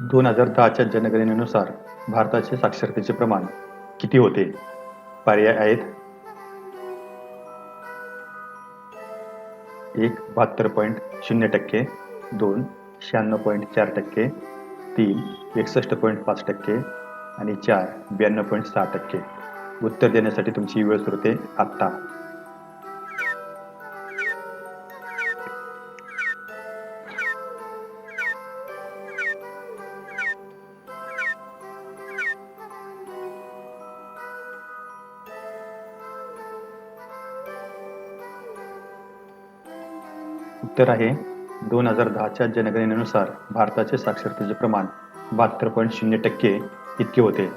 दोन हजार दहाच्या जनगणनेनुसार भारताचे साक्षरतेचे प्रमाण किती होते? पर्याय आहेत. एक बहात्तर पॉईंट शून्य टक्के. दोन शहाण्णव पॉईंट चार टक्के. तीन एकसष्ट पॉईंट पाच टक्के. आणि चार ब्याण्णव पॉईंट सहा टक्के. उत्तर देण्यासाठी तुमची वेळ सुरू होते आत्ता. उत्तर आहे दोन हजार दहाच्या जनगणनेनुसार भारताचे साक्षरतेचे प्रमाण बहात्तर पॉईंट शून्य टक्के इतके होते.